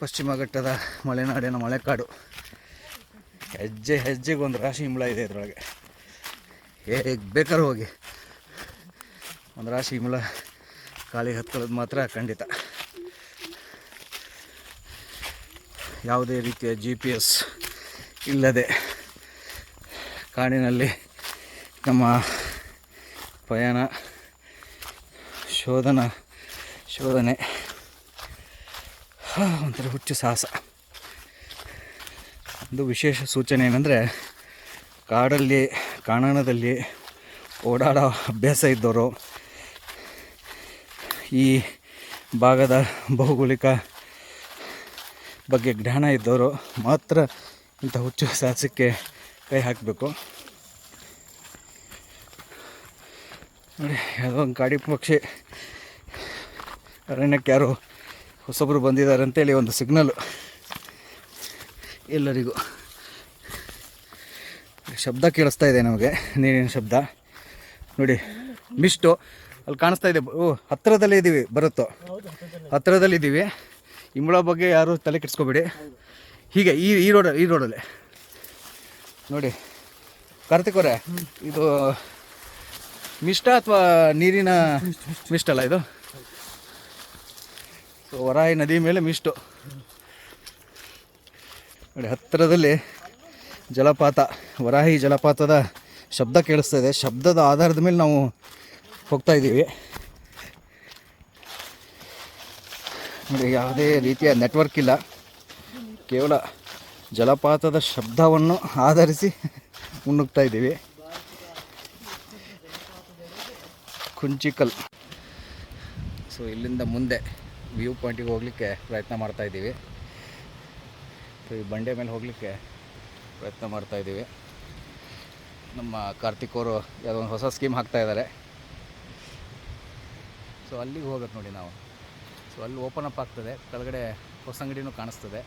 ಪಶ್ಚಿಮ ಘಟ್ಟದ ಮಲೆನಾಡಿನ ಮಳೆಕಾಡು. ಹೆಜ್ಜೆ ಹೆಜ್ಜೆಗೆ ಒಂದು ರಾಶಿ ಇಂಬಳ ಇದೆ ಇದರೊಳಗೆ. ಹೇಗೆ ಬೇಕಾದ್ರೂ ಹೋಗಿ. ಒಂದು ರಾಶಿ ಇಂಬಳ ಖಾಲಿ ಹತ್ಕೊಳ್ಳೋದು ಮಾತ್ರ ಖಂಡಿತ. ಯಾವುದೇ ರೀತಿಯ ಜಿ ಪಿ ಎಸ್ ಇಲ್ಲದೆ ಕಾಡಿನಲ್ಲಿ ನಮ್ಮ ಪಯಣ, ಶೋಧನ, ಶೋಧನೆ. ಒಂಥರ ಹುಚ್ಚು ಸಾಹಸ. ಒಂದು ವಿಶೇಷ ಸೂಚನೆ ಏನಂದರೆ, ಕಾಡಲ್ಲಿ ಕಾಣಾಣದಲ್ಲಿ ಓಡಾಡೋ ಅಭ್ಯಾಸ ಇದ್ದವರು ಈ ಭಾಗದ ಭೌಗೋಳಿಕ ಬಗ್ಗೆ ಜ್ಞಾನ ಇದ್ದವರು ಮಾತ್ರ ಇಂಥ ಹುಚ್ಚು ಸಾಹಸಕ್ಕೆ ಕೈ ಹಾಕಬೇಕು. ನೋಡಿ, ಯಾವುದೋ ಒಂದು ಕಾಡಿ ಪಕ್ಷಿ, ಅರಣ್ಯಕ್ಕೆ ಯಾರೋ ಹೊಸಬರು ಬಂದಿದ್ದಾರೆ ಅಂತೇಳಿ ಒಂದು ಸಿಗ್ನಲ್ಲು ಎಲ್ಲರಿಗೂ. ಶಬ್ದ ಕೇಳಿಸ್ತಾ ಇದೆ ನಮಗೆ, ನೀರಿನ ಶಬ್ದ. ನೋಡಿ, ಮಿಸ್ಟು, ಅಲ್ಲಿ ಕಾಣಿಸ್ತಾ ಇದೆ. ಓ, ಹತ್ತಿರದಲ್ಲೇ ಇದ್ದೀವಿ ಬರುತ್ತೋ? ಹತ್ತಿರದಲ್ಲಿದ್ದೀವಿ ಇಂಬಳ ಬಗ್ಗೆ ಯಾರು ತಲೆ ಕೆಡಿಸ್ಕೋಬೇಡಿ. ಹೀಗೆ, ಈ ಈ ರೋಡ, ಈ ರೋಡಲ್ಲೇ. ನೋಡಿ, ಕಾರ್ತಿಕ್ ಇದು ಮಿಷ್ಟ ಅಥವಾ ನೀರಿನ ಮಿಸ್ಟ್ ಅಲ್ಲ ಇದು? ಸೊ ವರಾಯಿ ನದಿ ಮೇಲೆ ಮಿಸ್ಟು ನೋಡಿ, ಹತ್ತಿರದಲ್ಲಿ ಜಲಪಾತ, ವರಾಹಿ ಜಲಪಾತದ ಶಬ್ದ ಕೇಳಿಸ್ತಾ ಇದೆ. ಶಬ್ದದ ಆಧಾರದ ಮೇಲೆ ನಾವು ಹೋಗ್ತಾ ಇದ್ದೀವಿ. ನೋಡಿ, ಯಾವುದೇ ರೀತಿಯ ನೆಟ್ವರ್ಕ್ ಇಲ್ಲ. ಕೇವಲ ಜಲಪಾತದ ಶಬ್ದವನ್ನು ಆಧರಿಸಿ ಮುನ್ನುಗ್ತಾ ಇದ್ದೀವಿ. ಕುಂಚಿಕಲ್. ಸೊ ಇಲ್ಲಿಂದ ಮುಂದೆ ವ್ಯೂ ಪಾಯಿಂಟಿಗೆ ಹೋಗಲಿಕ್ಕೆ ಪ್ರಯತ್ನ ಮಾಡ್ತಾ ಇದ್ದೀವಿ. ಸೊ, ಈ ಬಂಡೆ ಮೇಲೆ ಹೋಗಲಿಕ್ಕೆ ಪ್ರಯತ್ನ ಮಾಡ್ತಾ ಇದ್ದೀವಿ. ನಮ್ಮ ಕಾರ್ತಿಕ್ ಅವರು ಯಾವುದೋ ಒಂದು ಹೊಸ ಸ್ಕೀಮ್ ಹಾಕ್ತಾ ಇದ್ದಾರೆ. ಸೊ, ಅಲ್ಲಿಗೆ ಹೋಗ್ಬೇಕು ನೋಡಿ ನಾವು. ಸೊ, ಅಲ್ಲಿ ಓಪನ್ ಅಪ್ ಆಗ್ತದೆ. ಕೆಳಗಡೆ ಹೊಸ ಅಂಗಡಿನೂ ಕಾಣಿಸ್ತದೆ.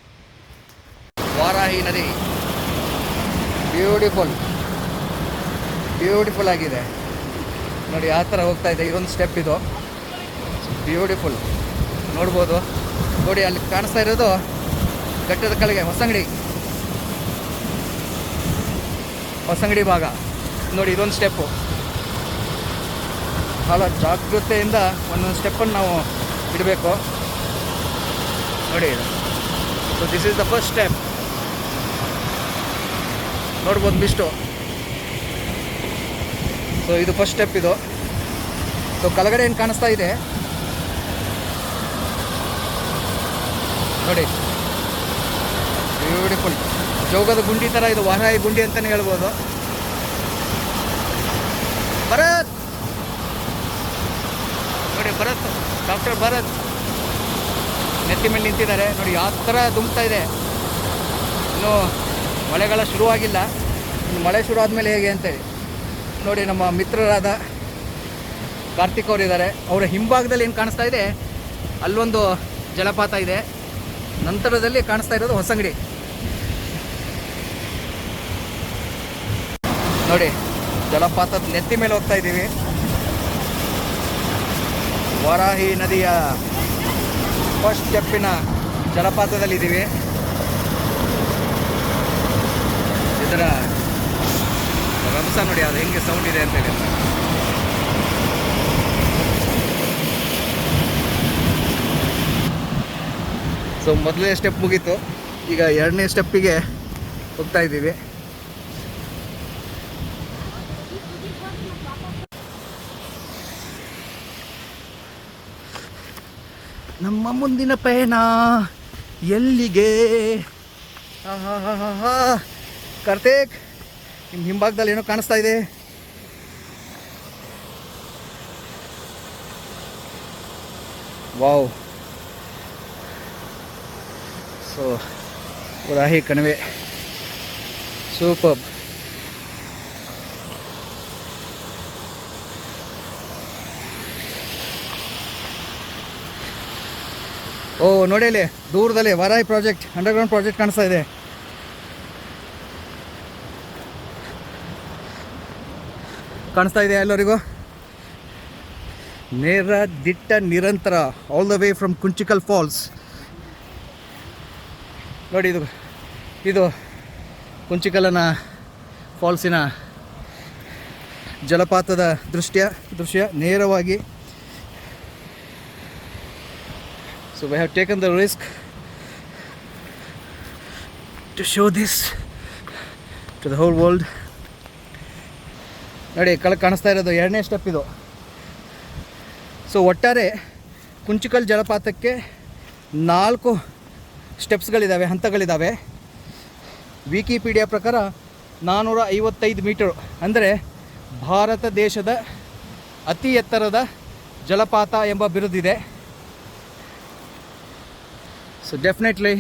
ವಾರಾಹಿ ನದಿ. ಬ್ಯೂಟಿಫುಲ್ ಬ್ಯೂಟಿಫುಲ್ ಆಗಿದೆ. ನೋಡಿ, ಆ ಥರ ಹೋಗ್ತಾ ಇದೆ. ಇದೊಂದು ಸ್ಟೆಪ್ ಇದು. ಬ್ಯೂಟಿಫುಲ್ ನೋಡ್ಬೋದು. ನೋಡಿ, ಅಲ್ಲಿ ಕಾಣಿಸ್ತಾ ಇರೋದು ಘಟ್ಟದ ಕೆಳಗೆ, ಹೊಸಂಗಡಿ. ಹೊಸಂಗಡಿ ಭಾಗ. ನೋಡಿ, ಇದೊಂದು ಸ್ಟೆಪ್ಪು ಭಾಳ ಜಾಗೃತೆಯಿಂದ ಒಂದೊಂದು ಸ್ಟೆಪ್ಪನ್ನು ನಾವು ಇಡಬೇಕು. ನೋಡಿ so this is the first step ನೋಡ್ಬೋದು ಮಿಸ್ಟು ಸೊ ಇದು ಫಸ್ಟ್ ಸ್ಟೆಪ್ ಇದು. ಸೊ ಕೆಳಗಡೆ ಏನು ಕಾಣಿಸ್ತಾ ಇದೆ? ನೋಡಿ ಬ್ಯೂಟಿಫುಲ್ ಜೋಗದ ಗುಂಡಿ ಥರ ಇದು ವಾರಾಯಿ ಗುಂಡಿ ಅಂತಲೇ ಹೇಳ್ಬೋದು. ಭರತ್! ನೋಡಿ ಭರತ್ ಡಾಕ್ಟರ್ ಭರತ್. ನೆತ್ತಿ ಮೇಲೆ ನಿಂತಿದ್ದಾರೆ. ನೋಡಿ ಯಾವ ಥರ ತುಂಬ್ತಾ ಇದೆ. ಇನ್ನು ಮಳೆಗಾಲ ಶುರುವಾಗಿಲ್ಲ. ಇನ್ನು ಮಳೆ ಶುರು ಆದಮೇಲೆ ಹೇಗೆ ಅಂತೇಳಿ ನೋಡಿ ನಮ್ಮ ಮಿತ್ರರಾದ ಕಾರ್ತಿಕ್ ಅವರಿದ್ದಾರೆ. ಅವರ ಹಿಂಭಾಗದಲ್ಲಿ ಏನು ಕಾಣಿಸ್ತಾ ಇದೆ? ಅಲ್ಲೊಂದು ಜಲಪಾತ ಇದೆ. ನಂತರದಲ್ಲಿ ಕಾಣಿಸ್ತಾ ಇರೋದು ಹೊಸಂಗಡಿ ನೋಡಿ, ಜಲಪಾತದ ನೆತ್ತಿ ಮೇಲೆ ಹೋಗ್ತಾ ಇದ್ದೀವಿ. ವರಾಹಿ ನದಿಯ ಫಸ್ಟ್ ಸ್ಟೆಪ್ಪಿನ ಜಲಪಾತದಲ್ಲಿದ್ದೀವಿ ಇದರ ರಂಸ ನೋಡಿ, ಅದು ಹೆಂಗೆ ಸೌಂಡ್ ಇದೆ ಅಂತೇಳಿ ಸೊ, ಮೊದಲನೇ ಸ್ಟೆಪ್ ಮುಗೀತು. ಈಗ ಎರಡನೇ ಸ್ಟೆಪ್ಪಿಗೆ ಹೋಗ್ತಾ ಇದ್ದೀವಿ. ನಮ್ಮ ಮುಂದಿನ ಪಯಣ ಎಲ್ಲಿಗೆ. ಕಾರ್ತಿಕ್ ನಿಮ್ಮ ಹಿಂಭಾಗದಲ್ಲಿ ಏನೋ ಕಾಣಿಸ್ತಾ ಇದೆ. ವಾವ್. ಸೊ ರಾಹಿ ಕಣಿವೆ. ಸೂಪರ್. ಓ, ನೋಡಿ ಅಲ್ಲಿ ದೂರದಲ್ಲಿ ವರಾಯಿ ಪ್ರಾಜೆಕ್ಟ್, ಅಂಡರ್ಗ್ರೌಂಡ್ ಪ್ರಾಜೆಕ್ಟ್ ಕಾಣಿಸ್ತಾ ಇದೆ. ಕಾಣಿಸ್ತಾ ಇದೆ ಎಲ್ಲರಿಗೂ? ನೇರ ದಿಟ್ಟ ನಿರಂತರ all the way from Kunchikal falls ನೋಡಿ ಇದು ಇದು ಕುಂಚಿಕಲನ ಫಾಲ್ಸಿನ ಜಲಪಾತದ ದೃಶ್ಯ ದೃಶ್ಯ ನೇರವಾಗಿ. So why have taken the risk to show this to the whole world ನೋಡಿ, ಕಳ, ಕಾಣಿಸ್ತಾ ಇರೋದು ಎರಡನೇ ಸ್ಟೆಪ್ ಇದು. ಸೊ ಒಟ್ಟಾರೆ ಕುಂಚಿಕಲ್ ಜಲಪಾತಕ್ಕೆ ನಾಲ್ಕು ಸ್ಟೆಪ್ಸ್ಗಳಿದ್ದಾವೆ, ಹಂತಗಳಿದ್ದಾವೆ. ವಿಕಿಪೀಡಿಯಾ ಪ್ರಕಾರ ನಾನ್ನೂರ ಐವತ್ತೈದು ಮೀಟರು. ಅಂದರೆ ಭಾರತ ದೇಶದ ಅತಿ ಎತ್ತರದ ಜಲಪಾತ ಎಂಬ ಬಿರುದಿದೆ. ಸೊ ಡೆಫಿನೆಟ್ಲಿ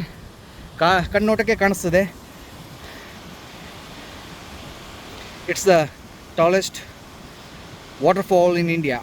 ಕಾ, ಕಣ್ಣೋಟಕ್ಕೆ ಕಾಣಿಸ್ತದೆ. It's the tallest waterfall in India